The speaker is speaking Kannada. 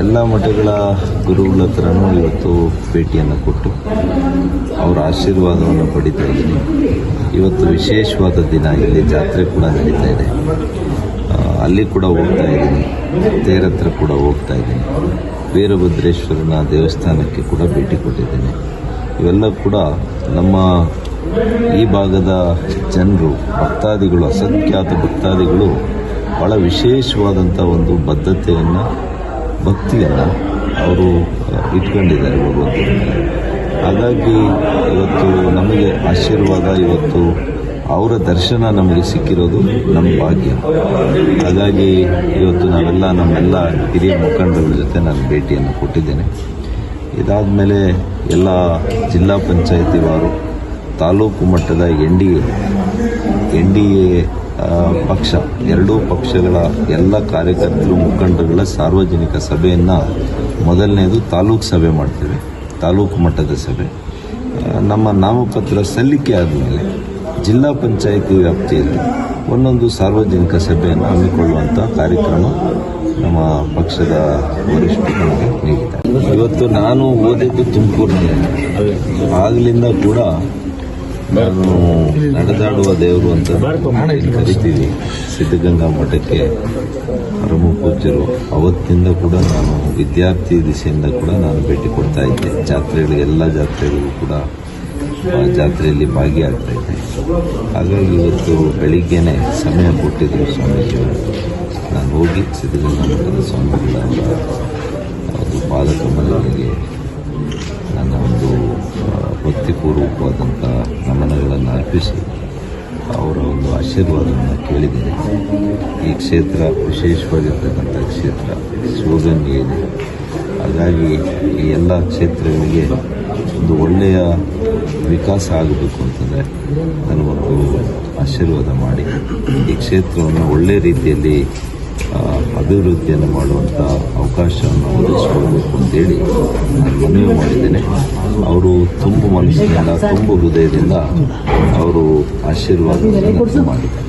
ಎಲ್ಲ ಮಠಗಳ ಗುರುಗಳ ಹತ್ರನೂ ಇವತ್ತು ಭೇಟಿಯನ್ನು ಕೊಟ್ಟು ಅವರ ಆಶೀರ್ವಾದವನ್ನು ಪಡಿತಾ ಇದ್ದೀನಿ. ಇವತ್ತು ವಿಶೇಷವಾದ ದಿನ ಇಲ್ಲಿ ಜಾತ್ರೆ ಕೂಡ ನಡೀತಾ ಇದೆ. ಅಲ್ಲಿ ಕೂಡ ಹೋಗ್ತಾ ಇದ್ದೀನಿ. ತೇರ ಹತ್ರ ಕೂಡ ಹೋಗ್ತಾ ಇದ್ದೀನಿ. ವೀರಭದ್ರೇಶ್ವರನ ದೇವಸ್ಥಾನಕ್ಕೆ ಕೂಡ ಭೇಟಿ ಕೊಟ್ಟಿದ್ದೀನಿ. ಇವೆಲ್ಲ ಕೂಡ ನಮ್ಮ ಈ ಭಾಗದ ಜನರು, ಭಕ್ತಾದಿಗಳು, ಅಸಂಖ್ಯಾತ ಭಕ್ತಾದಿಗಳು ಭಾಳ ವಿಶೇಷವಾದಂಥ ಒಂದು ಬದ್ಧತೆಯನ್ನು ಭಕ್ತಿಯನ್ನು ಅವರು ಇಟ್ಕೊಂಡಿದ್ದಾರೆ ಭಗವಂತನ ಹಾಗಾಗಿ ಇವತ್ತು ನಮಗೆ ಆಶೀರ್ವಾದ, ಇವತ್ತು ಅವರ ದರ್ಶನ ನಮಗೆ ಸಿಕ್ಕಿರೋದು ನಮ್ಮ ಭಾಗ್ಯ. ಹಾಗಾಗಿ ಇವತ್ತು ನಾವೆಲ್ಲ ನಮ್ಮೆಲ್ಲ ಹಿರಿಯ ಮುಖಂಡರ ಜೊತೆ ನಾನು ಭೇಟಿಯನ್ನು ಕೊಟ್ಟಿದ್ದೇನೆ. ಇದಾದ ಮೇಲೆ ಎಲ್ಲ ಜಿಲ್ಲಾ ಪಂಚಾಯಿತಿವಾರು ತಾಲೂಕು ಮಟ್ಟದ N D A, N D A ಪಕ್ಷ, ಎರಡೂ ಪಕ್ಷಗಳ ಎಲ್ಲ ಕಾರ್ಯಕರ್ತರು, ಮುಖಂಡರುಗಳ ಸಾರ್ವಜನಿಕ ಸಭೆಯನ್ನು ಮೊದಲನೇದು ತಾಲೂಕು ಸಭೆ ಮಾಡ್ತೇವೆ, ತಾಲೂಕು ಮಟ್ಟದ ಸಭೆ. ನಮ್ಮ ನಾಮಪತ್ರ ಸಲ್ಲಿಕೆ ಆದಮೇಲೆ ಜಿಲ್ಲಾ ಪಂಚಾಯಿತಿ ವ್ಯಾಪ್ತಿಯಲ್ಲಿ ಒಂದೊಂದು ಸಾರ್ವಜನಿಕ ಸಭೆಯನ್ನು ಹಮ್ಮಿಕೊಳ್ಳುವಂಥ ಕಾರ್ಯಕ್ರಮ ನಮ್ಮ ಪಕ್ಷದ ವರಿಷ್ಠರು ನಮಗೆ ನೀಡಿದ್ದಾರೆ. ಇವತ್ತು ನಾನು ಓದಿದ್ದು ತುಮಕೂರಿನಲ್ಲಿ. ಆಗಲಿಂದ ಕೂಡ ನಾನು ನಡೆದಾಡುವ ದೇವರು ಅಂತ ಕರಿತೀವಿ. ಸಿದ್ಧಗಂಗಾ ಮಠಕ್ಕೆ ಪರಮ ಪೂಜ್ಯರು. ಅವತ್ತಿಂದ ಕೂಡ ನಾನು ವಿದ್ಯಾರ್ಥಿ ದಿಸೆಯಿಂದ ಕೂಡ ನಾನು ಭೇಟಿ ಕೊಡ್ತಾ ಇದ್ದೆ. ಜಾತ್ರೆಗಳು ಎಲ್ಲ ಜಾತ್ರೆಗಳಿಗೂ ಕೂಡ ಆ ಜಾತ್ರೆಯಲ್ಲಿ ಭಾಗಿಯಾಗ್ತಾ ಇದ್ದೆ. ಹಾಗಾಗಿ ಇವತ್ತು ಬೆಳಿಗ್ಗೆನೆ ಸಮಯ ಕೊಟ್ಟಿದ್ದರು ಸ್ವಾಮೀಜಿಯವರು ನಾನು ಹೋಗಿ ಸಿದ್ಧಗಂಗಾ ಮಠದ ಸ್ವಾಮಿಗಳ ಅವರ ಒಂದು ಪಾದಕಮಲಗಳಿಗೆ ನನ್ನ ಒಂದು ಭಕ್ತಿಪೂರ್ವಕವಾದಂಥ ಅರ್ಪಿಸಿ ಅವರ ಒಂದು ಆಶೀರ್ವಾದವನ್ನು ಕೇಳಿದ್ದೇನೆ. ಈ ಕ್ಷೇತ್ರ ವಿಶೇಷವಾಗಿರ್ತಕ್ಕಂಥ ಕ್ಷೇತ್ರ ಸ್ಲೋಗನ್ ಇದೆ. ಹಾಗಾಗಿ ಈ ಎಲ್ಲ ಕ್ಷೇತ್ರಗಳಿಗೆ ಒಂದು ಒಳ್ಳೆಯ ವಿಕಾಸ ಆಗಬೇಕು ಅಂತಂದರೆ ನನಗೊಂದು ಆಶೀರ್ವಾದ ಮಾಡಿ. ಈ ಕ್ಷೇತ್ರವನ್ನು ಒಳ್ಳೆಯ ರೀತಿಯಲ್ಲಿ ಅಭಿವೃದ್ಧಿಯನ್ನು ಮಾಡುವಂಥ ಅವಕಾಶವನ್ನು ಒದಗಿಸಿಕೊಡಬೇಕು ಅಂತೇಳಿ ನಾನು ಮನವಿ ಮಾಡಿದ್ದೇನೆ. ಅವರು ತುಂಬ ಮನಸ್ಸಿನಿಂದ, ತುಂಬ ಹೃದಯದಿಂದ ಅವರು ಆಶೀರ್ವಾದವನ್ನು ಮಾಡಿದ್ದಾರೆ.